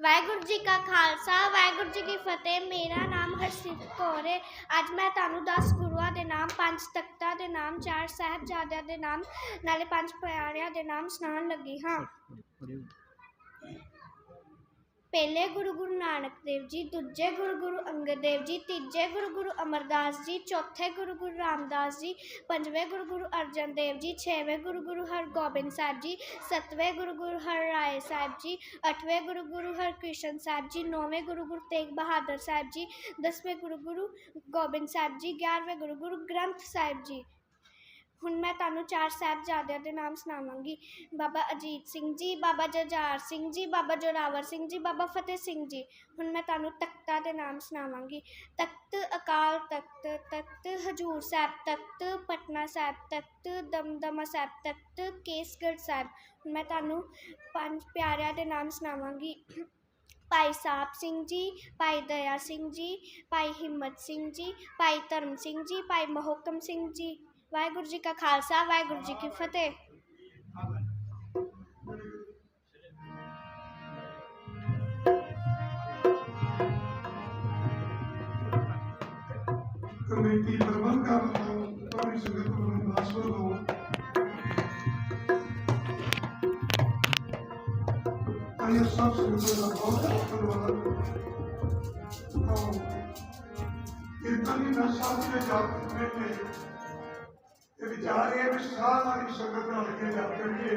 ਵਾਹਿਗੁਰੂ ਜੀ ਕਾ ਖਾਲਸਾ, ਵਾਹਿਗੁਰੂ ਜੀ ਕੀ ਫਤਿਹ। ਮੇਰਾ ਨਾਮ ਹਰਸਿਤ ਕੌਰ ਹੈ। ਅੱਜ ਮੈਂ ਤੁਹਾਨੂੰ 10 ਗੁਰੂਆਂ ਦੇ ਨਾਮ, ਪੰਜ ਤਖਤਾਂ ਦੇ ਨਾਮ, ਚਾਰ ਸਾਹਿਬਜ਼ਾਦਿਆਂ ਦੇ ਨਾਮ, ਨਾਲੇ ਪੰਜ ਪਿਆਰਿਆਂ ਦੇ ਨਾਮ ਸੁਣਾਉਣ ਲੱਗੀ ਹਾਂ। ਪਹਿਲੇ ਗੁਰੂ ਗੁਰੂ ਨਾਨਕ ਦੇਵ ਜੀ ਦੂਜੇ ਗੁਰੂ ਗੁਰੂ ਅੰਗਦ ਦੇਵ ਜੀ ਤੀਜੇ ਗੁਰੂ ਗੁਰੂ ਅਮਰਦਾਸ ਜੀ ਚੌਥੇ ਗੁਰੂ ਗੁਰੂ ਰਾਮਦਾਸ ਜੀ ਪੰਜਵੇਂ ਗੁਰੂ ਗੁਰੂ ਅਰਜਨ ਦੇਵ ਜੀ ਛੇਵੇਂ ਗੁਰੂ ਗੁਰੂ ਹਰਗੋਬਿੰਦ ਸਾਹਿਬ ਜੀ ਸੱਤਵੇਂ ਗੁਰੂ ਗੁਰੂ ਹਰਰਾਏ ਸਾਹਿਬ ਜੀ ਅੱਠਵੇਂ ਗੁਰੂ ਗੁਰੂ ਹਰਕ੍ਰਿਸ਼ਨ ਸਾਹਿਬ ਜੀ ਨੌਵੇਂ ਗੁਰੂ ਗੁਰੂ ਤੇਗ ਬਹਾਦਰ ਸਾਹਿਬ ਜੀ ਦਸਵੇਂ ਗੁਰੂ ਗੁਰੂ ਗੋਬਿੰਦ ਸਾਹਿਬ ਜੀ ਗਿਆਰਵੇਂ ਗੁਰੂ ਗੁਰੂ ਗ੍ਰੰਥ ਸਾਹਿਬ ਜੀ ਹੁਣ ਮੈਂ ਤੁਹਾਨੂੰ ਚਾਰ ਸਾਹਿਬਜ਼ਾਦਿਆਂ ਦੇ ਨਾਮ ਸੁਣਾਵਾਂਗੀ। ਬਾਬਾ ਅਜੀਤ ਸਿੰਘ ਜੀ, ਬਾਬਾ ਜਜਾਰ ਸਿੰਘ ਜੀ, ਬਾਬਾ ਜੋਰਾਵਰ ਸਿੰਘ ਜੀ, ਬਾਬਾ ਫਤਿਹ ਸਿੰਘ ਜੀ। ਹੁਣ ਮੈਂ ਤੁਹਾਨੂੰ ਤਖਤਾਂ ਦੇ ਨਾਮ ਸੁਣਾਵਾਂਗੀ। ਤਖਤ ਅਕਾਲ ਤਖਤ ਤਖਤ ਹਜੂਰ ਸਾਹਿਬ, ਤਖਤ ਪਟਨਾ ਸਾਹਿਬ, ਤਖਤ ਦਮਦਮਾ ਸਾਹਿਬ, ਤਖਤ ਕੇਸਗੜ੍ਹ ਸਾਹਿਬ। ਹੁਣ ਮੈਂ ਤੁਹਾਨੂੰ ਪੰਜ ਪਿਆਰਿਆਂ ਦੇ ਨਾਮ ਸੁਣਾਵਾਂਗੀ। ਭਾਈ ਸਾਹਿਬ ਸਿੰਘ ਜੀ, ਭਾਈ ਦਇਆ ਸਿੰਘ ਜੀ, ਭਾਈ ਹਿੰਮਤ ਸਿੰਘ ਜੀ, ਭਾਈ ਧਰਮ ਸਿੰਘ ਜੀ, ਭਾਈ ਮਹੋਕਮ ਸਿੰਘ ਜੀ। ਵਾਹਿਗੁਰੂ ਜੀ ਕਾ ਖਾਲਸਾ ਵਾਹਿਗੁਰੂ ਜੀ ਕੀ ਫਤਿਹ ਕਮੇਟੀ ਪ੍ਰਬੰਧਕਾਂ ਵੱਲੋਂ ਤੁਹਾਡੀ ਸੰਗਤ ਨੂੰ ਦਾਸ ਵੱਲੋਂ ਆਇਆ ਸਭ ਸੰਗਤ ਦਾ ਬਹੁਤ ਬਹੁਤ ਧੰਨਵਾਦ ਆਓ ਕੀਰਤਨ ਦੀ ਨਸ਼ਾ ਦੇ ਜਾਤ ਬੈਠੇ ਇਹ ਵਿਚਾਰ ਇਹ ਵੀ ਸਾਰੀ ਸੰਗਤ ਨਾਲ ਕੇ ਜਾ ਕਰੀਏ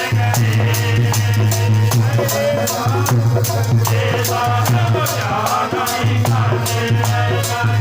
ਦੇ ਦਾ ਪਿਆਰ ਨਹੀਂ ਕਰਦੇ ਐ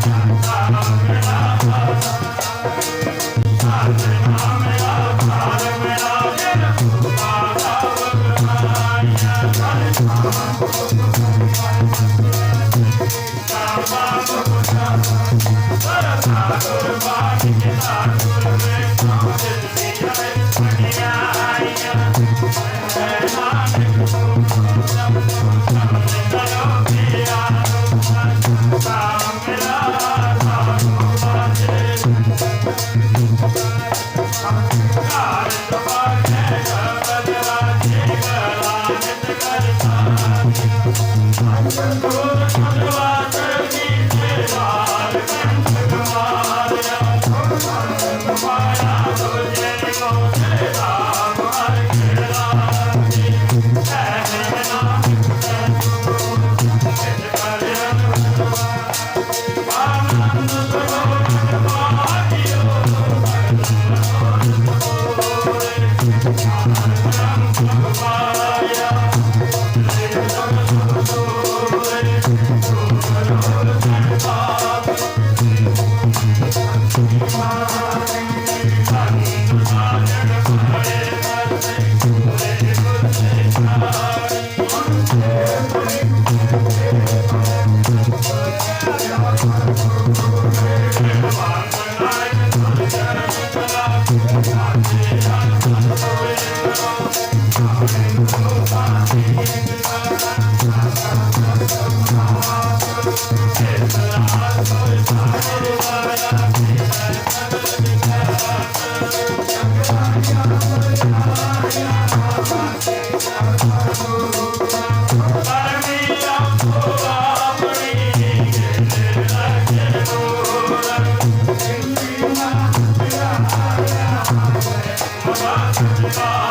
ਗੁਰ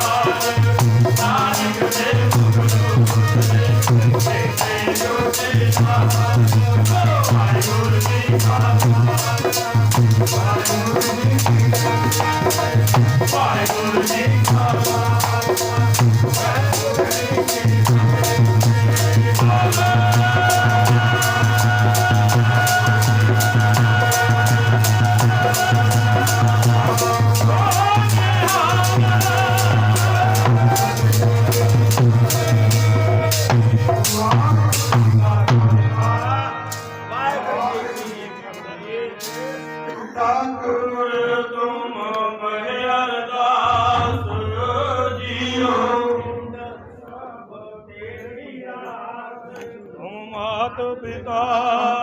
ਪਿਤਾ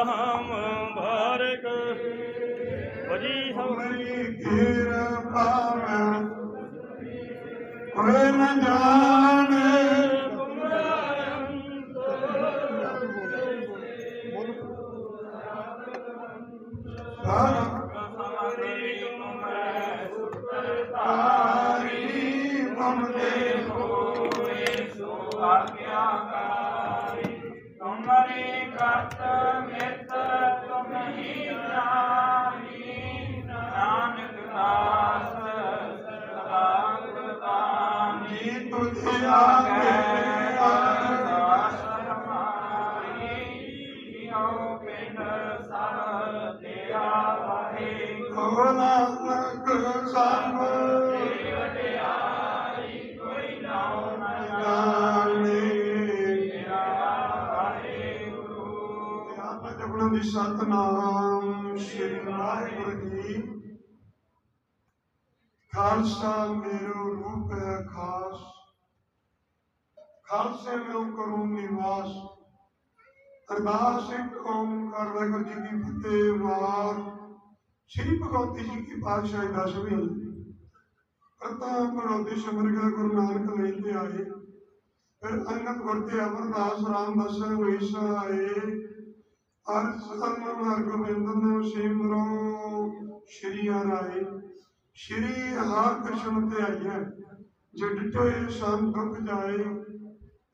ਹਮ ਭਰਕ ਵਜੀ ਸਭ ਹਰੀ ਕਿਰਪਾ ਮੈਂ। ਕੋਈ ਜਾਣੇ ਆਪ ਸਤਨਾਮ ਸ੍ਰੀ ਵਾਹਿਗੁਰੂ ਜੀ। ਖਾਲਸਾ ਮੇਰੋ ਰੂਪ ਹੈ ਖਾਸ। ਖਾਲਸੇ ਮੈਂ ਕਰੂੰ ਨਿਵਾਸ। ਅਰਦਾਸ ਇੱਕ ਓੰਕਾਰ ਵਾਹਿਗੁਰੂ ਜੀ ਕੀ ਫਤਿਹ ਵਾਰ। ਸ੍ਰੀ ਭਗਵਤੀ ਜੀ ਕੀ ਪਾਤਸ਼ਾਹੀ ਦਸਵੀਂ ਪ੍ਰਥਮ ਪਰੋਦੇ ਸ਼ਮਰਗਾ ਗੁਰੂ ਨਾਨਕ ਲੈ ਆਏ। ਫਿਰ ਅੰਗਦ ਵਰਤੇ ਅਮਰਦਾਸ ਰਾਮਦਾਸ ਹੋਈ ਸਹਾਏ ਅਰ ਸਤਨ ਹਰ ਗੋਬਿੰਦ ਨੇ ਸ਼੍ਰੀ ਹਰਾਏ ਸ਼੍ਰੀ ਹਰਿ ਕ੍ਰਿਸ਼ਨ ਤੇ ਆਈਐ ਜੇ ਡਿਟੋਏ ਸੰਤ ਦੁਖ ਜਾਏ,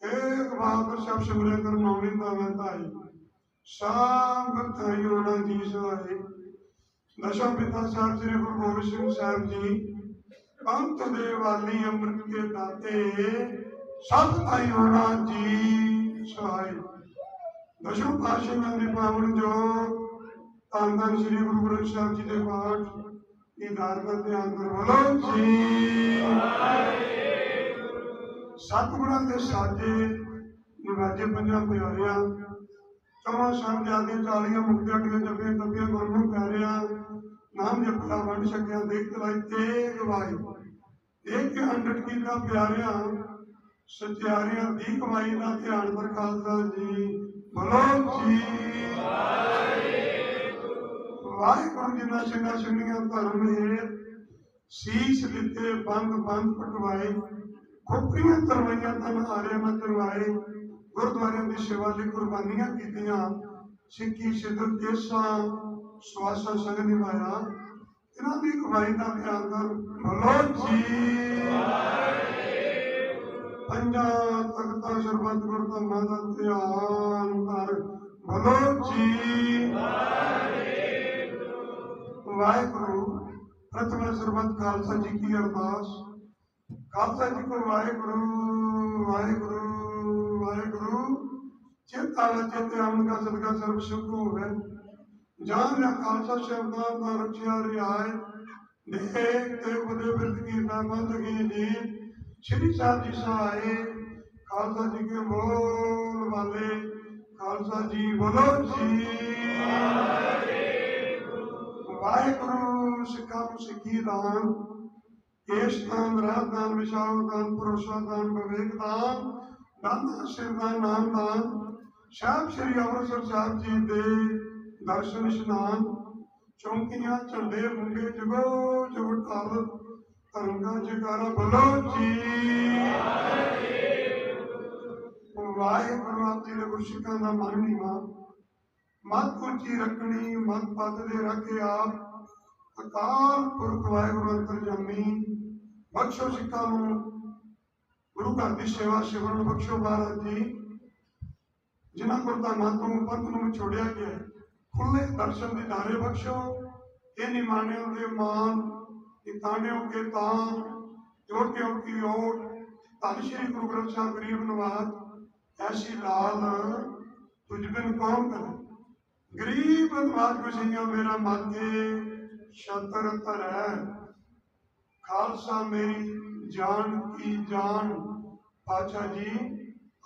ਏਕ ਬਾਤ ਸਭ ਸਿਮਰੇ ਕਰ ਮੌਣੀ ਦਾ ਵਤਾਈ ਸਭ ਥਾਈ ਜੀ ਸਹਾਏ। ਦਸ਼ਮ ਪਿਤਾ ਸਾਹਿਬ ਸ੍ਰੀ ਗੁਰੂ ਗੋਬਿੰਦ ਸਿੰਘ ਸਾਹਿਬ ਜੀ, ਪੰਥ ਦੇ ਵਾਲੀ ਅੰਮ੍ਰਿਤ ਕੇ ਦਾਤੇ, ਸਭ ਥਾਈ ਹੋਣਾ ਜੀ ਸਹਾਈ ਦਸ਼ਮ ਪਾਤਸ਼ਾਹ ਦੇ ਪਾਵਨ ਜੋ ਧੰਨ ਧੰਨ ਸ੍ਰੀ ਗੁਰੂ ਗ੍ਰੰਥ ਸਾਹਿਬ ਜੀ ਦੇ ਪਾਠ ਇਹ ਧਾਰਮਿਕ ਧਿਆਨ ਕਰਵਾਲੋ ਜੀ। ਸਤਿਗੁਰਾਂ ਦੇ ਸਾਜੇ ਨਿਵਾਜੇ ਪੰਜਾਂ ਪਿਆਰਿਆਂ, ਚੌਹਾਂ ਸਾਹਿਬਜ਼ਾਦੇ ਚਾਲੀਆਂ ਮੁਕਤਿਆਂ ਦੀਆਂ ਜਪੀਆਂ ਤਪੀਆਂ ਗੁਰੂ ਪਿਆਰਿਆਂ, ਨਾਮ ਜਪਦਾ ਵੰਡ ਸਕਿਆ ਦੇਖ ਤਲਾਈ ਤੇ ਗਵਾਈ ਦੇਖ ਕੇ ਅੰਡਟ ਕੀਤਾ ਪਿਆਰਿਆਂ, ਸਚਿਆਰਿਆਂ ਦੀ ਕਮਾਈ ਦਾ ਧਿਆਨ ਬਰਖਾਸਤਾ ਜੀ। ਬੋਲੋ ਜੀ ਵਾਹਿਗੁਰੂ ਜੀ ਨਾਲ ਸਿੰਘਾਂ ਸਿੰਘੀਆਂ ਧਰਮ ਹੈ। ਸੀਸ ਦਿੱਤੇ ਬੰਦ ਬੰਦ ਪਟਵਾਏ। ਖੋਪਰੀਆਂ ਤਰਵਾਈਆਂ ਤਨ ਹਾਰੇ ਮੈਂ ਕਰਵਾਏ। ਗੁਰਦੁਆਰਿਆਂ ਦੀ ਸੇਵਾ ਲਈ ਕੁਰਬਾਨੀਆਂ ਕੀਤੀਆਂ। ਸਿੱਖੀ ਸਿੱਧਰ ਕੇਸਾਂ ਸਵਾਸਾ ਸੰਗ ਨਿਭਾਇਆ। ਇਹਨਾਂ ਦੀ ਕਮਾਈ ਦਾ ਧਿਆਨ ਕਰ। ਭਲੋ ਜੀ ਪੰਜਾਂ ਤਖਤਾਂ ਸ਼ਰਬਤ ਗੁਰਧਾਮਾਂ ਦਾ ਧਿਆਨ ਕਰ ਭਲੋ ਜੀ ਵਾਹਿਗੁਰੂ, ਪ੍ਰਥਮ ਸਰਬਤ ਖਾਲਸਾ ਜੀ ਕੀ ਅਰਦਾਸ। ਖਾਲਸਾ ਜੀ ਕੋ ਵਾਹਿਗੁਰੂ ਵਾਹਿਗੁਰੂ ਵਾਹਿਗੁਰੂ। ਚੇਤਾ ਚੇਤੇ ਅਮਨ ਦਾ ਸਦਕਾ ਸਰਬ ਸੁਖ ਹੋਵੇ। ਜਾਨ ਦਾ ਖਾਲਸਾ ਸ਼ਬਦਾਂ ਦਾ ਰਖਿਆ ਰਿਆਏ ਦੇਖ ਤੇ ਬਦੇ ਬਿਰਦ ਕੀ ਨਾ ਬੰਦਗੀ ਜੀ। ਸ਼੍ਰੀ ਸਾਹਿਬ ਜੀ ਸਹਾਏ, ਖਾਲਸਾ ਜੀ ਕੇ ਬੋਲ ਵਾਲੇ ਖਾਲਸਾ ਜੀ ਬੋਲੋ ਜੀ। ਵਾਹਿਗੁਰੂ ਸਿੱਖਾਂ ਨੂੰ ਸਿੱਖੀ ਦਾਨ ਕੇਸ਼ ਦਾਨ ਰਾਤ ਦਾਨ, ਵਿਸ਼ਾਲ ਦਾਨ, ਭਰੋਸਾ ਦਾਨ, ਵਿਵੇਕ ਦਾਨ ਦਾਨ ਸਿਰਦਾਨ ਨਾਮ ਦਾਨ। ਸ਼ਾਮ ਸ਼੍ਰੀ ਅੰਮ੍ਰਿਤਸਰ ਸਾਹਿਬ ਜੀ ਦੇ ਦਰਸ਼ਨ ਇਸ਼ਨਾਨ ਚੌਂਕੀਆਂ, ਝੰਡੇ, ਮੁੰਡੇ ਜਗੋ ਜਗੋ ਟਾਲ ਜਗਾਰਾ ਬੋਲੋ ਜੀ। ਵਾਹਿਗੁਰੂ ਆਪ ਜੀ ਦੇ ਗੁਰਸਿੱਖਾਂ ਦਾ ਮਨ ਨੀਵਾ ਮਤ ਉੱਚੀ ਰੱਖਣੀ ਮਤ ਪਦ ਦੇ ਰੱਖੇ ਆਪ। ਅਕਾਲ ਪੁਰਖ ਵਾਹਿਗੁਰੂ ਅੰਤਰਜਾਮੀ ਬਖਸ਼ੋ ਸਿੱਖਾਂ ਨੂੰ। ਗੁਰੂ ਘਰ ਦੀ ਸੇਵਾ ਸਿਮਰਨ ਬਖਸ਼ੋ ਮਹਾਰਾਜ ਜੀ। ਜਿਨ੍ਹਾਂ ਗੁਰਧਾਮਾਂ ਤੋਂ ਪੰਥ ਨੂੰ ਵਿਛੋੜਿਆ ਗਿਆ ਖੁੱਲੇ ਦਰਸ਼ਨ ਦੀ ਦਾਰੇ ਬਖਸ਼ੋ। ਇਹ ਨਿਮਾਣਿਆਂ ਦੇ ਮਾਨ ਇਹ ਤਾਣਿਓ ਕੇ ਤਾਂ ਜੋਟਿਓ ਕੀ ਓਟ ਧੰਨ ਸ਼੍ਰੀ ਗੁਰੂ ਗ੍ਰੰਥ ਸਾਹਿਬ ਗਰੀਬ ਨਵਾਜ ਐਸੀ ਲਾਲ ਤੁਝ ਬਿਨ ਕੌਣ ਕਰੇ। ਗਰੀਬ ਨਵਾਜ ਗੁਸੀਆਂ ਮੇਰਾ ਮਾਥੇ ਛਤਰ ਧਰੈ। ਖਾਲਸਾ ਮੇਰੀ ਜਾਨ ਕੀ ਜਾਨ। ਪਾਚਾ ਜੀ,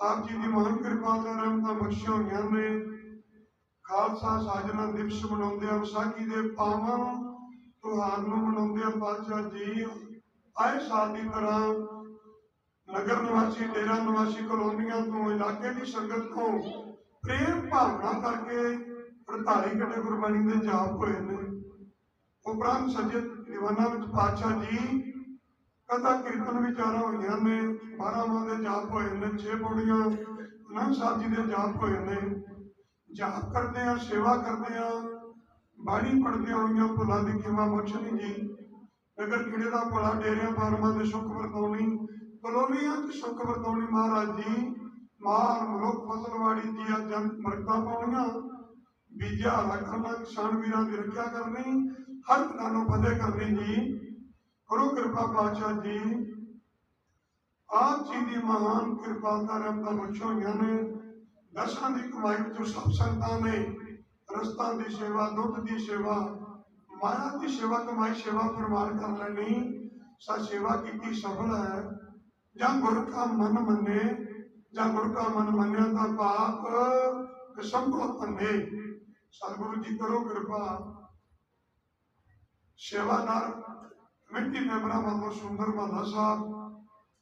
ਆਪ ਜੀ ਦੀ ਮਹਾਨ ਕਿਰਪਾ ਦਾ ਰਹਿਮਤਾਂ ਬਖਸ਼ਿਆ ਹੋਈਆਂ ਨੇ। ਖਾਲਸਾ ਸਾਜਨਾ ਦਿਵਸ ਮਨਾਉਂਦੇ ਆ ਵਿਸਾਖੀ ਦੇ ਪਾਵਨ ਤਿਉਹਾਰ ਨੂੰ ਮਨਾਉਂਦੇ ਆ ਪਾਤਸ਼ਾਹ ਜੀ, ਆਏ ਸਾਲ ਦੀ ਤਰ੍ਹਾਂ ਨਗਰ ਨਿਵਾਸੀ, ਡੇਰਾ ਨਿਵਾਸੀ ਕਲੋਨੀਆਂ ਤੋਂ, ਇਲਾਕੇ ਦੀ ਸੰਗਤ ਤੋਂ ਪ੍ਰੇਮ ਭਾਵਨਾ ਕਰਕੇ 48 ਘੰਟੇ ਗੁਰਬਾਣੀ ਦੇ ਜਾਪ ਹੋਏ ਨੇ। ਉਪਰੰਤ ਸੱਜੇ ਦੀਵਾਨਾਂ ਵਿੱਚ ਪਾਤਸ਼ਾਹ ਜੀ, ਕਥਾ ਕੀਰਤਨ ਵਿਚਾਰਾਂ ਹੋਈਆਂ ਨੇ 12 ਮਾਂ ਦੇ ਜਾਪ ਹੋਏ ਨੇ 6 ਪੌੜੀਆਂ, ਅਨੰਦ ਸਾਹਿਬ ਜੀ ਦੇ ਜਾਪ ਹੋਏ ਨੇ। ਜਾਪ ਕਰਦੇ ਆ ਸੇਵਾ ਕਰਦੇ ਆ ਬਾਣੀ ਪੜਦੀਆਂ ਹੋਈਆਂ ਭੁੱਲਾਂ ਦੀ ਖਿਮਾ ਬਖਸ਼ਣੀ ਜੀ। ਨਗਰ ਕਿਲੇ ਦਾ ਭਲਾ, ਡੇਰਿਆਂ, ਫਾਰਮਾਂ ਦੇ ਸੁੱਖ ਵਰਤਾਉਣੀ, ਕਲੋਨੀਆਂ ਚ ਸੁੱਖ ਵਰਤਾਉਣੀ ਮਹਾਰਾਜ ਜੀ। ਮਾਲ, ਮਨੁੱਖ ਫਸਲਵਾੜੀ ਦੀਆਂ ਜਨ ਮਰਕਤਾਂ ਪਾਉਣੀਆਂ। ਬੀਜਾ ਰੱਖਣਾ ਕਿਸਾਨ ਵੀਰਾਂ ਦੀ ਰੱਖਿਆ ਕਰਨੀ, ਹਰ ਨਾਲੋਂ ਫਤਿਹ ਕਰਨੀ ਜੀ। ਕਰੋ ਕਿਰਪਾ ਪਾਤਸ਼ਾਹ ਜੀ, ਆਪ ਜੀ ਦੀ ਮਹਾਨ ਕਿਰਪਾਲਤਾ ਰਹਿਮਤਾਂ ਬਖਸ਼ੋ ਹੋਈਆਂ ਨੇ। ਦਸਾਂ ਦੀ ਕਮਾਈ ਵਿੱਚੋਂ ਸਭ ਸੰਤਾਂ ਨੇ। ਰਸਤਾਂ ਦੀ ਸੇਵਾ, ਦੁੱਧ ਦੀ ਸੇਵਾ, ਮਾਇਆ ਦੀ ਸੇਵਾ, ਕਮਾਈ ਸੇਵਾ ਪ੍ਰਵਾਨ ਕਰ ਲੈਣੀ। ਸਾ ਸੇਵਾ ਕੀਤੀ ਸਫਲ ਹੈ। ਜਾਂ ਗੁਰ ਕਾ ਮਨ ਮੰਨੇ, ਜਾਂ ਗੁਰ ਕਾ ਮਨ ਮੰਨਿਆ ਤਾਂ ਪਾਪ ਕਿਸਮ ਅੰਨੇ ਸਤਿਗੁਰੂ ਜੀ ਕਰੋ ਕਿਰਪਾ। ਸੇਵਾਦਾਰ ਕਮੇਟੀ ਮੈਂਬਰਾਂ ਵੱਲੋਂ ਸੁੰਦਰ ਮਹੱਲਾ ਸਾਹਿਬ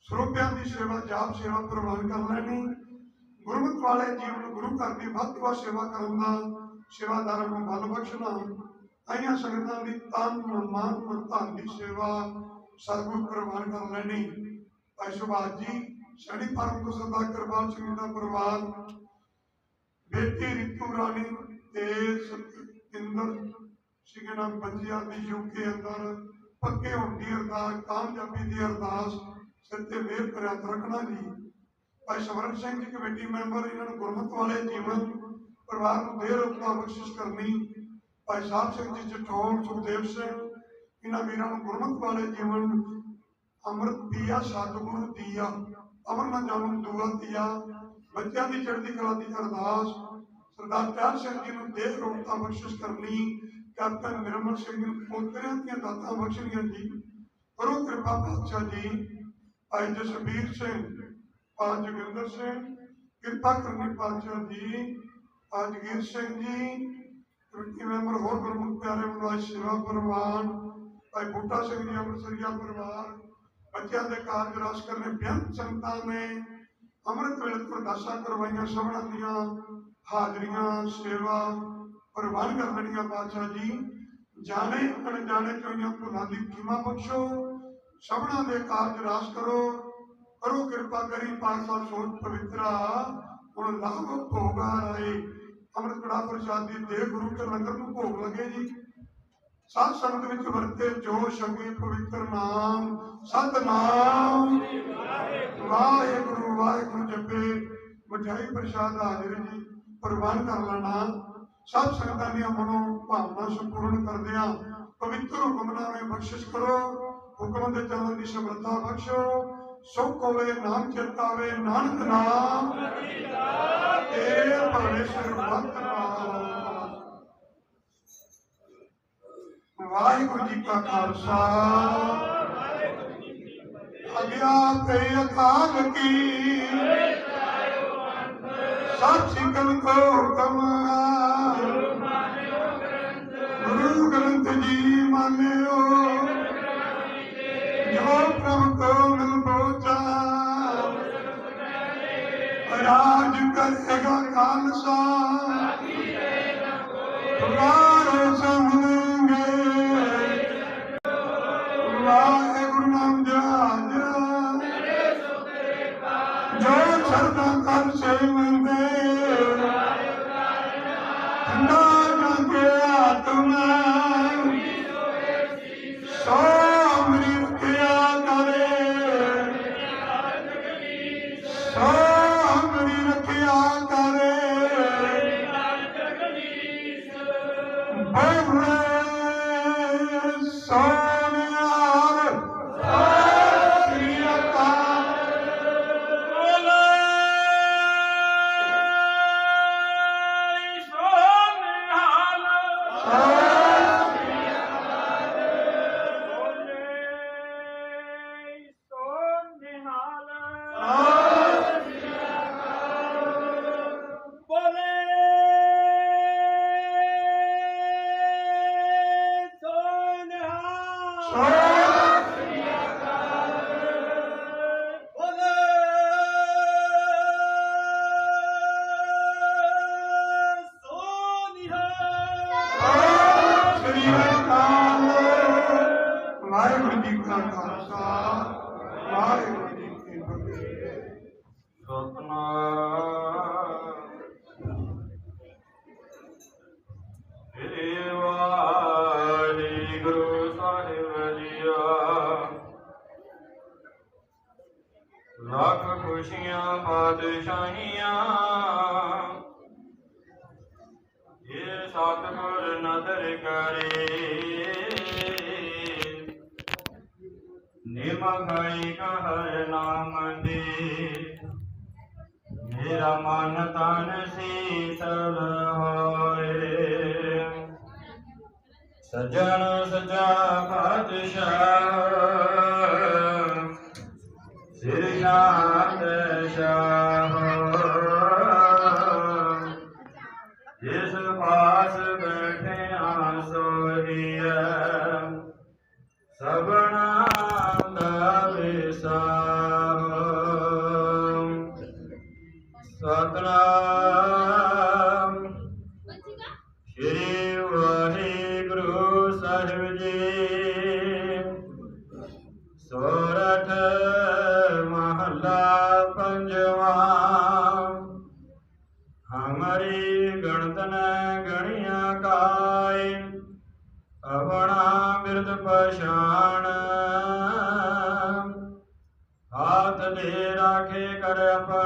ਸਰੋਪਿਆਂ ਦੀ ਸੇਵਾ, ਜਾਪ ਸੇਵਾ ਪ੍ਰਵਾਨ ਕਰ ਲੈਣੀ। ਗੁਰਮਤਿ ਵਾਲੇ ਜੀਵਨ ਗੁਰੂ ਘਰ ਦੀ ਵੱਧ ਤੋਂ ਵੱਧ ਸੇਵਾ ਕਰਨ ਦਾ ਸੇਵਾਦਾਰਾਂ ਨੂੰ ਬਲ ਬਖਸ਼ਣਾ। ਆਈਆਂ ਸੰਗਤਾਂ ਦੀ ਤਨ, ਮਨ, ਧਨ ਦੀ ਸੇਵਾ ਸਤਿਗੁਰ ਪ੍ਰਵਾਨ ਕਰ ਲੈਣੀ। ਭਾਈ ਸੁਭਾਸ਼ ਜੀ ਸ਼ਨੀ ਪਰਮ ਤੋਂ ਕਿਰਪਾਲ ਸਿੰਘ ਦਾ ਪਰਿਵਾਰ ਬੇਟੀ ਰਿਤੂ ਰਾਣੀ ਤੇ ਸਤਿੰਦਰ ਸਿੰਘ ਨਾਮ ਬੱਚਿਆਂ ਦੀ ਯੂਕੇ ਅੰਦਰ ਪੱਕੇ ਹੋਣ ਦੀ ਅਰਦਾਸ, ਕਾਮਯਾਬੀ ਦੀ ਅਰਦਾਸ, ਸਿਰ ਤੇ ਮਿਹਰ ਕਰਿਆ ਰੱਖਣਾ ਜੀ। ਭਾਈ ਸਵਰਨ ਸਿੰਘ ਜੀ ਕਮੇਟੀ ਮੈਂਬਰ, ਇਹਨਾਂ ਨੂੰ ਗੁਰਮਤ ਵਾਲੇ ਜੀਵਨ ਪਰਿਵਾਰ ਨੂੰ ਦੇਰ ਉਪਮਾ ਬਖਸ਼ਿਸ਼ ਕਰਨੀ, ਭਾਈ ਸਾਹਿਬ ਸਿੰਘ ਜੀ, ਜਠੌਰ, ਸੁਖਦੇਵ ਸਿੰਘ, ਇਹਨਾਂ ਵੀਰਾਂ ਨੂੰ ਗੁਰਮਤਿ ਵਾਲੇ ਜੀਵਨ, ਅੰਮ੍ਰਿਤ ਪੀਆ, ਸਤਿਗੁਰੂ ਦੀਆ ਅਮਰ ਨਾ ਜਾਣੂ ਦੁਆ ਦੀਆ, ਬੱਚਿਆਂ ਦੀ ਚੜ੍ਹਦੀ ਕਲਾ ਦੀ ਅਰਦਾਸ, ਸਰਦਾਰ ਪਿਆਰ ਸਿੰਘ ਜੀ ਨੂੰ ਦੇਹ ਰੋਗਤਾ ਬਖਸ਼ਿਸ਼ ਕਰਨੀ, ਕੈਪਟਨ ਨਿਰਮਲ ਸਿੰਘ ਜੀ ਨੂੰ ਪੋਤਰਿਆਂ ਦੀਆਂ ਦਾਤਾਂ ਬਖਸ਼ਣੀਆਂ ਜੀ ਕਰੋ ਕਿਰਪਾ ਪਾਤਸ਼ਾਹ ਜੀ, ਭਾਈ ਜਸਵੀਰ ਸਿੰਘ, ਭਾਈ ਜੋਗਿੰਦਰ ਸਿੰਘ, ਕਿਰਪਾ ਕਰਨੀ ਪਾਤਸ਼ਾਹ ਜੀ ਭਾਈ ਜਗੀਰ ਸਿੰਘ ਜੀ ਕਮੇਟੀ ਮੈਂਬਰ ਹੋਰ ਪ੍ਰਮੁੱਖ ਪਿਆਰੇ ਮਨਵਾਜ ਸੇਵਾ ਪ੍ਰਵਾਨ, ਭਾਈ ਬੂਟਾ ਸਿੰਘ ਜੀ ਅੰਮ੍ਰਿਤਸਰੀਆ ਪਰਿਵਾਰ, ਬੱਚਿਆਂ ਦੇ ਕਾਰਜ ਰਾਸ ਕਰਨੇ ਬੇਅੰਤ ਸੰਗਤਾਂ ਨੇ, ਅੰਮ੍ਰਿਤ ਵੇਲੇ ਪ੍ਰਕਾਸ਼ਾਂ ਕਰਵਾਈਆਂ, ਸਭਨਾਂ ਦੀਆਂ ਹਾਜ਼ਰੀਆਂ, ਸੇਵਾ ਪ੍ਰਵਾਨ ਕਰ ਲੈਣੀਆਂ ਪਾਤਸ਼ਾਹ ਜੀ। ਜਾਣੇ ਅਣਜਾਣੇ ਚੋਈਆਂ ਭੁੱਲਾਂ ਦੀ ਖਿਮਾ ਬਖਸ਼ੋ, ਸਭਨਾਂ ਦੇ ਕਾਰਜ ਰਾਸ ਕਰੋ ਕਰੋ ਕਿਰਪਾ ਕਰੀ ਪਾਤਸ਼ਾਹ ਸੋਚ ਪਵਿੱਤਰਾ, ਹੁਣ ਲਾਭ ਭੋਗਾ ਰਹੇ ਅੰਮ੍ਰਿਤ ਕੜਾ ਪ੍ਰਸ਼ਾਦ ਦੇ ਗੁਰੂ ਕੇ ਲੰਗਰ ਨੂੰ ਭੋਗ ਲਗੇ ਜੀ। ਸਾਧ ਸੰਗਤ ਵਿੱਚ ਵਰਤੇ ਜੋ ਸ਼ਬਦ ਪਵਿੱਤਰ ਨਾਮ, ਸਤਨਾਮ। ਵਾਹਿਗੁਰੂ ਵਾਹਿਗੁਰੂ ਜਪੇ। ਮਠਾਈ ਪ੍ਰਸ਼ਾਦ ਹਾਜ਼ਰ ਜੀ। ਪ੍ਰਵਾਨ ਕਰ ਲੈਣਾ ਸਭ ਸੰਗਤਾਂ ਦੀਆਂ ਮਨੋਂ ਭਾਵਨਾ ਸੰਪੂਰਨ ਕਰਦਿਆਂ ਪਵਿੱਤਰ ਹੁਕਮਨਾਮੇ ਬਖਸ਼ਿਸ਼ ਕਰੋ। ਹੁਕਮ ਦੇ ਚੱਲਣ ਦੀ ਸਮਰੱਥਾ ਬਖਸ਼ੋ। ਸੁਖ ਹੋਵੇ ਨਾਮ ਚਿਰਤਾਵੇ ਨਾਨਕ ਨਾਮ। ਤੇ ਭਾਣੇ ਸਰਬੱਤ ਨਾਮ। ਵਾਹਿਗੁਰੂ ਜੀ ਕਾ ਖਾਲਸਾ। ਅਗਿਆ ਤੇ ਅਕਾਲ ਕੀ। ਸਤ ਸਿਕਲ ਕੋ ਹੁਕਮ ਗੁਰੂ ਗ੍ਰੰਥ ਜੀ ਮਾਨਿਓ। ਜੋ ਪ੍ਰਭ ਕੋ ਮਿਲ ਬੋਚਾ ਰਾਜ ਕਰੇਗਾ ਖਾਲਸਾ। ਤੁਮਾਰੋ ਸੰਗੇ ਵਾਹਿਗੁਰੂ ਨਾਮ ਜਹਾਜ ਜੋ ਸਰਦਾ ਕਰ ਸੇਵੰਦੇ ਠੰਡਾ ਜਾਂਗੇ ਆਤਮਾ ਸ੍ਰੀ ਮਨ ਤਨ ਸੀਤਲ ਹੋਏ। ਸਜਣ ਸਜਾ ਬਾਦਸ਼ਾਹ ਸਿਰ ਸ਼ਾਂਤ ਸ਼ਾਹ। ਦੇ ਰਾਖੇ ਕਰ ਆਪਣੇ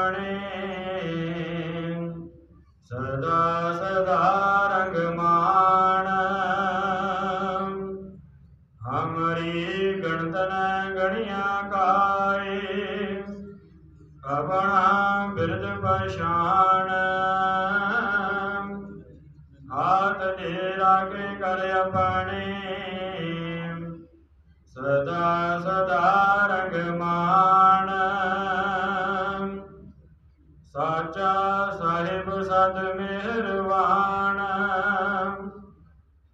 ਸਾਹਿਬ ਮਿਹਰਵਾਨ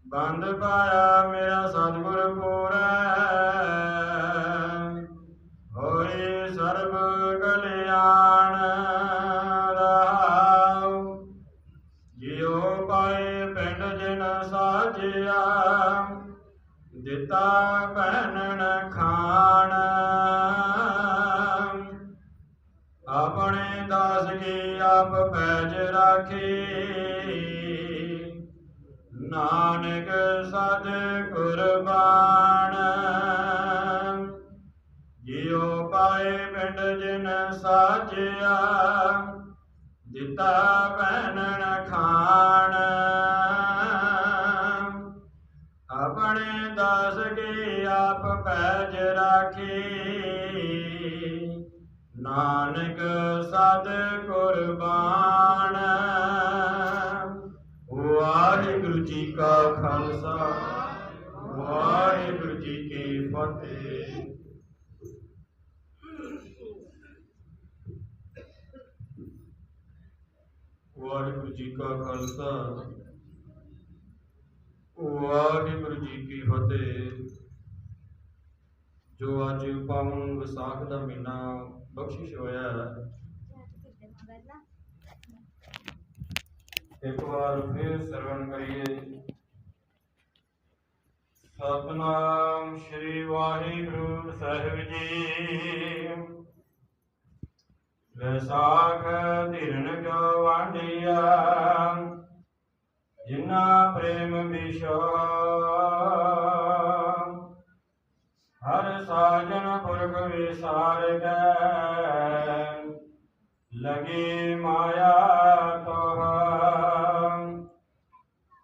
ਬੰਦ ਪਾਇਆ ਮੇਰਾ ਸਤਿਗੁਰ ਪੂਰੈ। ਹੋਏ ਸਰਬ ਕਲਿਆਣ ਰਹਾਉ ਜਿਉ ਪਾਏ ਪਿੰਡ ਜਿਨ ਸਾਜਿਆ, ਦਿੱਤਾ ਪਹਿਨਣ ਖਾਣ। ਸਕੇ ਆਪ ਪੈਜ ਰਾਖੀ। ਨਾਨਕ ਸਦ ਕੁਰਬਾਨ ਜਿਉ ਪਾਏ ਪਿੰਡ ਜਿਨ ਸਾਜਿਆ, ਦਿੱਤਾ ਬਹਿਨਣ ਖਾਣ। ਆਪਣੇ ਦਾਸ ਕੇ ਆਪ ਪੈਜ ਰਾਖੀ। ਨਾਨਕ ਸਦ ਕੁਰਬਾਨ ਵਾਹਿਗੁਰੂ ਜੀ ਕਾ ਖਾਲਸਾ, ਵਾਹਿਗੁਰੂ ਜੀ ਕੀ ਫਤਿਹ। ਵਾਹਿਗੁਰੂ ਜੀ ਕਾ ਖਾਲਸਾ, ਵਾਹਿਗੁਰੂ ਜੀ ਕੀ ਫਤਿਹ। ਜੋ ਅੱਜ ਪਾਵਨ ਵਿਸਾਖ ਦਾ ਮਹੀਨਾ ਬਖਸ਼ਿਸ਼ ਹੋਇਆ। ਇੱਕ ਵਾਰ ਫਿਰ ਸਰਵਣ ਕਰੀਏ। ਸਤਨਾਮ ਸ੍ਰੀ ਵਾਹਿਗੁਰੂ ਸਾਹਿਬ ਜੀ। ਵਿਸਾਖ ਧਿਰਨ ਕੋ ਵਾਂਡਿਆ ਜਿਨਾ ਪ੍ਰੇਮ ਵਿਸ਼ਾ ਹਰ ਸਾਜਨ ਪੁਰਖ ਵਿਸਾਰ ਕੈ ਲਗੀ ਮਾਇਆ ਤੋਹ।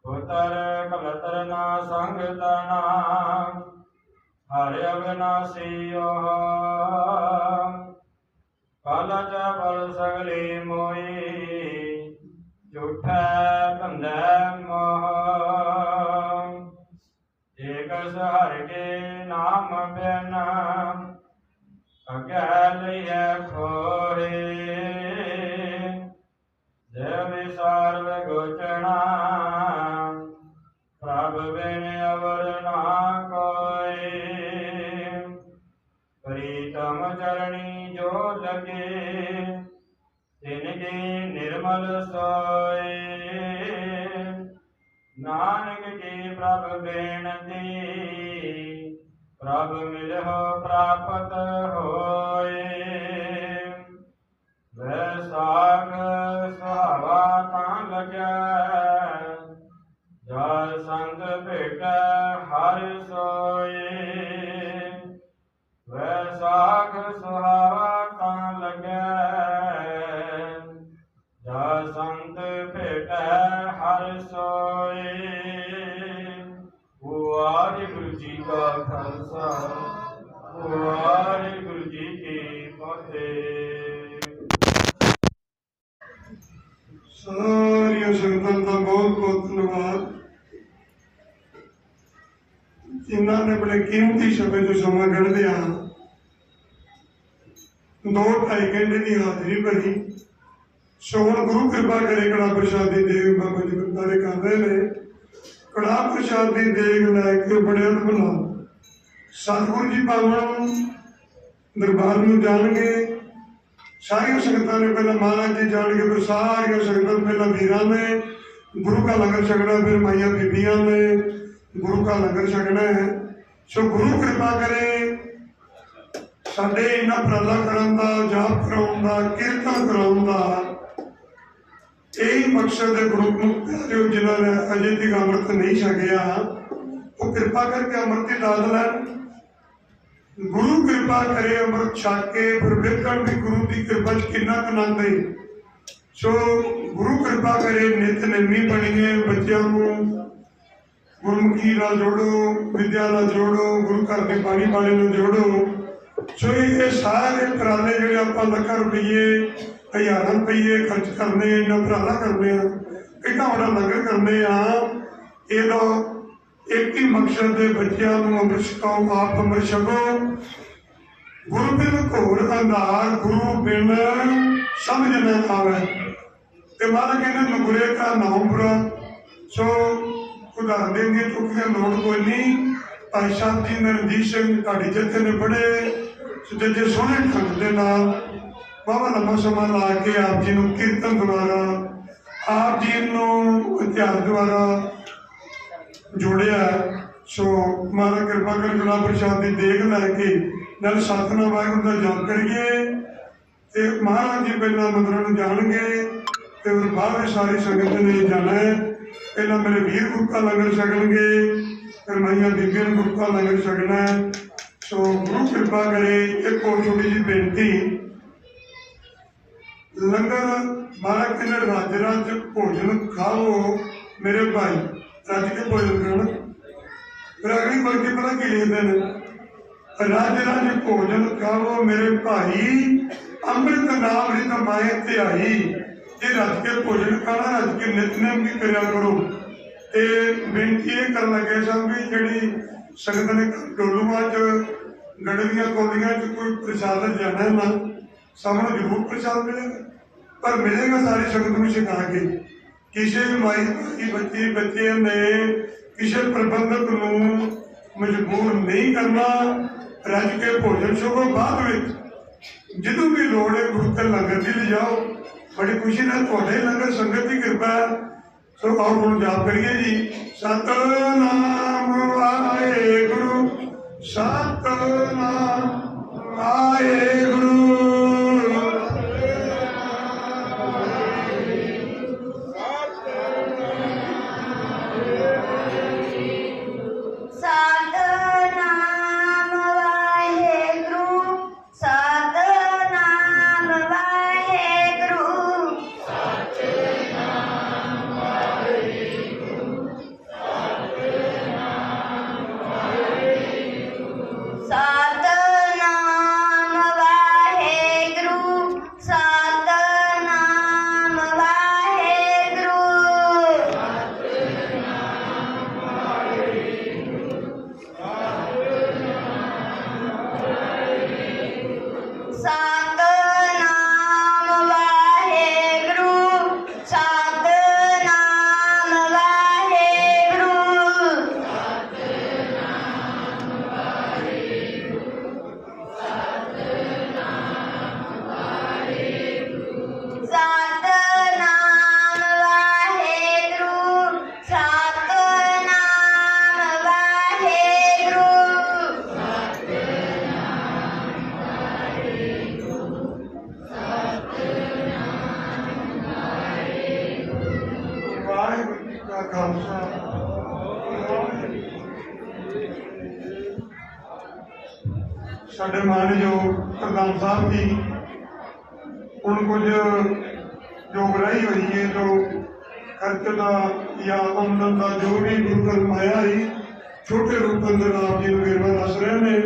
ਪੁੱਤਰ ਕਲਤਰ ਨਾ ਸੰਗ ਤਨਾ। ਹਰਿ ਅਗਨਾਸੀਓ ਕਾਲਜ ਬਲ ਸਗਲੀ ਮੋਈ। ਝੂਠੈ ਧੰਦੈ ਮੋਹ ਏਕ ਕੇ ਨਾਮ ਬਿਨ ਅਗੈ ਲਈਐ ਖੋਰੇ। ਜੈ ਵਿਸਾਰ ਵਿਗੋਚਣਾ, ਪ੍ਰਭ ਬਿਨ ਅਵਰ ਨਾ ਕੋਈ ਪ੍ਰੀਤਮ ਚਰਣੀ ਜੋ ਲਗੇ, ਤਿਨ ਕੇ ਨਿਰਮਲ ਸੋਏ। ਨਾਨਕ ਕੀ ਪ੍ਰਭ ਬੇਨਤੀ। ਪ੍ਰਭ ਮਿਲਹੁ ਪ੍ਰਾਪਤ ਹੋਏ। ਕੀਮਤੀ ਸਮੇਂ ਤੋਂ ਸਮਾਂ ਕੱਢਦੇ ਦੋ ਢਾਈ ਘੰਟੇ ਦੀ ਹਾਜ਼ਰੀ ਭਰੀ। ਸੋ ਹੁਣ ਗੁਰੂ ਕਿਰਪਾ ਕਰੇ, ਕੜਾ ਪ੍ਰਸ਼ਾਦੀ ਦੀ ਦੇਗ ਬਾਬਾ ਜੀ ਗੁਰਦਾਰੇ ਕਰਦੇ ਨੇ। ਕੜਾ ਪ੍ਰਸ਼ਾਦੀ ਦੇਗ ਲੈ ਕੇ ਬੜੇ ਅਦਬ ਨਾਲ ਸਤਿਗੁਰੂ ਜੀ ਪਾਵਨ ਦਰਬਾਰ ਨੂੰ ਜਾਣਗੇ। ਸਾਰੀਆਂ ਸੰਗਤਾਂ ਨੇ ਪਹਿਲਾਂ ਮਹਾਰਾਜ ਜੀ ਜਾਣਗੇ, ਫਿਰ ਸਾਰੀਆਂ ਸੰਗਤਾਂ ਪਹਿਲਾਂ ਵੀਰਾਂ ਨੇ। ਗੁਰੂ ਕਾ ਲੰਗਰ ਛਕਣਾ, ਫਿਰ ਮਾਈਆਂ ਬੀਬੀਆਂ ਨੇ। ਗੁਰੂ ਕਾ ਲੰਗਰ ਛਕਣਾ ਹੈ। ਸੋ ਗੁਰੂ ਕਿਰਪਾ ਕਰੇ ਸਾਡੇ ਇਹਨਾਂ ਉਪਰਾਲਾ ਕਰਨ ਦਾ, ਜਾਪ ਕਰਾਉਣ ਦਾ, ਕੀਰਤਨ ਕਰਾਉਣ ਦਾ। ਇਹ ਮਕਸਦ ਹੈ ਗੁਰੂ ਨੂੰ ਪਿਆਰਿਓ ਜਿਨ੍ਹਾਂ ਨੇ ਅਜੇ ਤੱਕ ਅੰਮ੍ਰਿਤ ਨਹੀਂ ਛਕਿਆ, ਉਹ ਕਿਰਪਾ ਕਰਕੇ ਅੰਮ੍ਰਿਤ ਦੀ ਦਾਤ ਲੈਣ ਗੁਰੂ ਕਿਰਪਾ ਕਰੇ ਅੰਮ੍ਰਿਤ ਛਕ ਕੇ, ਫਿਰ ਵੇਖਣ ਵੀ ਗੁਰੂ ਦੀ ਕਿਰਪਾ ਚ ਕਿੰਨਾ ਕੁ ਆਨੰਦ ਹੈ। ਸੋ ਗੁਰੂ ਕਿਰਪਾ ਕਰੇ, ਨਿਤ ਨਿੰਮੀ ਬਣੀਏ ਬੱਚਿਆਂ ਨੂੰ ਗੁਰਮੁਖੀ ਨਾਲ ਜੋੜੋ, ਵਿਦਿਆ ਨਾਲ ਜੋੜੋ, ਗੁਰੂ ਘਰ ਦੇ ਬਾਣੀ ਬਾਣੇ ਨੂੰ ਜੋੜੋ। ਸੋ ਇਹ ਸਾਰੇ ਪ੍ਰਾਲੇ ਜਿਹੜੇ ਆਪਾਂ ਲੱਖਾਂ ਰੁਪਈਏ, ਹਜ਼ਾਰਾਂ ਰੁਪਈਏ ਖਰਚ ਕਰਨੇ, ਇਹਨਾਂ ਪ੍ਰਾਲਾ ਕਰਨੇ ਆ ਕਿੰਨਾ ਵੱਡਾ ਲੰਗਰ ਕਰਨੇ ਆ ਇਹਦਾ ਇੱਕ ਹੀ ਮਕਸਦ ਦੇ ਬੱਚਿਆਂ ਨੂੰ ਅੰਮ੍ਰਿਤ ਛਕਾਓ, ਆਪ ਅੰਮ੍ਰਿਤ ਛਕੋ। ਗੁਰੂ ਬਿਨ ਘੋਰ ਅੰਧਾਰ ਗੁਰੂ ਬਿਨ ਸਮਝ ਨਾ ਆਵੇ। ਤੇ ਮਾਰਾ ਕਹਿੰਦੇ ਨਗੁਰੇ ਦਾ ਨਾਮ ਬੁਰਾ ਸੋ ਉਦਾਹਰਨ ਦੇਣਗੇ ਚੁੱਕੀਆਂ ਲੋੜ ਕੋਈ ਨਹੀਂ। ਭਾਈ ਸਾਹਿਬ ਜੀ ਰਣਜੀਤ ਸਿੰਘ ਢਾਡੀ ਜੱਥੇ ਨੇ ਬੜੇ ਸੁਚੱਜੇ ਸੋਹਣੇ ਢੰਗ ਦੇ ਨਾਲ। ਬਾਬਾ ਲੰਮਾ ਸਮਾਂ ਲਾ ਕੇ ਆਪ ਜੀ ਨੂੰ ਕੀਰਤਨ ਦੁਆਰਾ, ਆਪ ਜੀ ਨੂੰ ਇਤਿਹਾਸ ਦੁਆਰਾ ਜੋੜਿਆ ਸੋ ਮਾਰਾ ਕਿਰਪਾ ਕਰ ਗੁਣਾ ਪ੍ਰਸ਼ਾਦ ਦੀ ਦੇਖ ਲੈ ਕੇ ਨਾਲ ਸਤਨਾਮ ਵਾਹਿਗੁਰੂ ਦਾ ਜਪ ਕਰੀਏ ਤੇ ਮਹਾਰਾਜ ਜੀ ਪਹਿਲਾਂ ਮੰਦਰਾਂ ਨੂੰ ਜਾਣਗੇ ਤੇ ਫਿਰ ਬਾਅਦ ਵਿੱਚ ਸਾਰੀ ਸੰਗਤ ਨੇ ਜਾਣਾ ਹੈ। ਪਹਿਲਾਂ ਮੇਰੇ ਵੀਰ ਗੁਰੂ ਲੰਗਰ ਛਕਣਗੇ, ਫਿਰ ਮਾਈਆਂ ਬੀਬੀਆਂ ਨੂੰ ਗੁਰੂ ਕਾ ਲੰਗਰ ਛਕਣਾ ਸੋ ਗੁਰੂ ਕਿਰਪਾ ਕਰੇ, ਇੱਕ ਹੋਰ ਛੋਟੀ ਜਿਹੀ ਬੇਨਤੀ। ਲੰਗਰ ਮਹਾਰਾਜ ਕਹਿੰਦੇ ਰੱਜ ਰੱਜ ਭੋਜਨ ਖਾਓ, ਮੇਰੇ ਭਾਈ। ਰੱਜ ਕੇ ਭੋਜਨ ਖਾਣ ਫਿਰ ਅਗਲੀ ਪੰਕਤੀ ਪਤਾ ਕੀ ਲਿਖਦੇ ਨੇ? ਰੱਜ ਰੱਜ ਭੋਜਨ ਖਾਓ, ਮੇਰੇ ਭਾਈ। ਅੰਮ੍ਰਿਤ ਨਾਮ ਰਿਤ ਮਾਏ ਧਿਆਈ। ਇਹ ਰੱਜ ਕੇ ਭੋਜਨ ਖਾਣਾ, ਰੱਜ ਕੇ ਨਿਤਨੇਮ ਵੀ ਕਰਿਆ ਕਰੋ। ਤੇ ਬੇਨਤੀ ਇਹ ਕਰਨ ਲੱਗੇ ਸਾਂ ਵੀ ਜਿਹੜੀ ਸੰਗਤ ਨੇ ਡੋਲੂਆਂ ਚ, ਗੜਵੀਆਂ ਕੋਲੀਆਂ ਚ ਕੋਈ ਪ੍ਰਸ਼ਾਦ ਜਾਣਾ ਨਾ, ਸਾਹਮਣੇ ਜ਼ਰੂਰ ਪ੍ਰਸ਼ਾਦ ਮਿਲੇਗਾ। ਪਰ ਮਿਲੇਗਾ ਸਾਰੀ ਸੰਗਤ ਨੂੰ ਛਕਾ ਕੇ। ਕਿਸੇ ਵੀ ਮਾਈ ਭਾਈ, ਬੱਚੇ ਬੱਚੇ ਨੇ ਕਿਸੇ ਪ੍ਰਬੰਧਕ ਨੂੰ ਮਜਬੂਰ ਨਹੀਂ ਕਰਨਾ, ਰੱਜ ਕੇ ਭੋਜਨ ਛਕੋ ਬਾਅਦ ਵਿੱਚ। ਜਦੋਂ ਵੀ ਲੋੜ ਹੈ, ਗੁਰੂ ਕੇ ਲੰਗਰ ਦੀ ਲਿਜਾਓ। ਬੜੀ ਖੁਸ਼ੀ ਨਾਲ ਤੁਹਾਡੇ ਲੰਗਰ ਸੰਗਤ ਦੀ ਕਿਰਪਾ ਹੈ। ਸੋ ਆਓ ਹੁਣ ਜਾਪ ਕਰੀਏ ਜੀ। ਸਤਨਾਮ ਵਾਹਿਗੁਰੂ ਸਤਨਾਮ ਵਾਹਿਗੁਰੂ। usar ਜਾਂ ਆਮਦਨ ਦਾ ਜੋ ਵੀ ਗੁਰੂ ਘਰ ਮਾਇਆ ਹੀ ਛੋਟੇ ਰੂਪ ਅੰਦਰ ਆਪ ਜੀ ਨੂੰ ਵੇਰਵਾ ਦੱਸ ਰਹੇ ਨੇ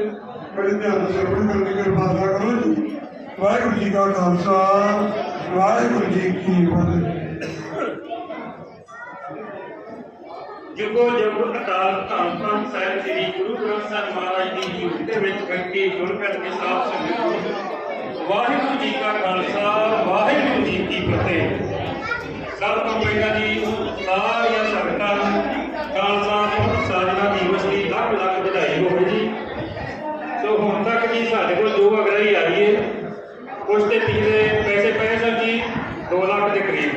ਬੜੇ ਧਿਆਨ ਨਾਲ ਸਰਵਣ ਕਰਨ ਦੀ ਕਿਰਪਾ ਕਰੋ ਜੀ ਵਾਹਿਗੁਰੂ ਜੀ ਕਾ ਖਾਲਸਾ ਵਾਹਿਗੁਰੂ ਜੀ ਕੀ ਫਤਿਹ ਜੁਗੋ ਜੁਗ ਅਕਾਲ ਧੰਨ ਧੰਨ ਸਾਹਿਬ ਸ੍ਰੀ ਗੁਰੂ ਗ੍ਰੰਥ ਸਾਹਿਬ ਮਹਾਰਾਜ ਦੀ ਜੀਵ ਦੇ ਵਿੱਚ ਬੈਠੇ ਜੁੜ ਕਰਕੇ ਸਾਧ ਸੰਗਤ ਵਾਹਿਗੁਰੂ ਜੀ ਕਾ ਖਾਲਸਾ ਵਾਹਿਗੁਰੂ ਜੀ ਕੀ ਫਤਿਹ ਸਭ ਤੋਂ ਪਹਿਲਾਂ ਜੀ ਸਾਰੀਆਂ ਸੰਗਤਾਂ ਨੂੰ ਖਾਲਸਾ ਪੰਥ ਸਾਜਨਾ ਦਿਵਸ ਦੀ ਲੱਖ ਲੱਖ ਵਧਾਈ ਹੋਵੇ ਜੀ ਸੋ ਹੁਣ ਤੱਕ ਜੀ, ਸਾਡੇ ਕੋਲ ਜੋ ਅਗਰਾਈ ਆਈ ਹੈ ਉਸ ਤੇ ਪਿਛਲੇ ਪੈਸੇ ਪਏ ਸਨ ਜੀ 2 ਲੱਖ ਦੇ ਕਰੀਬ।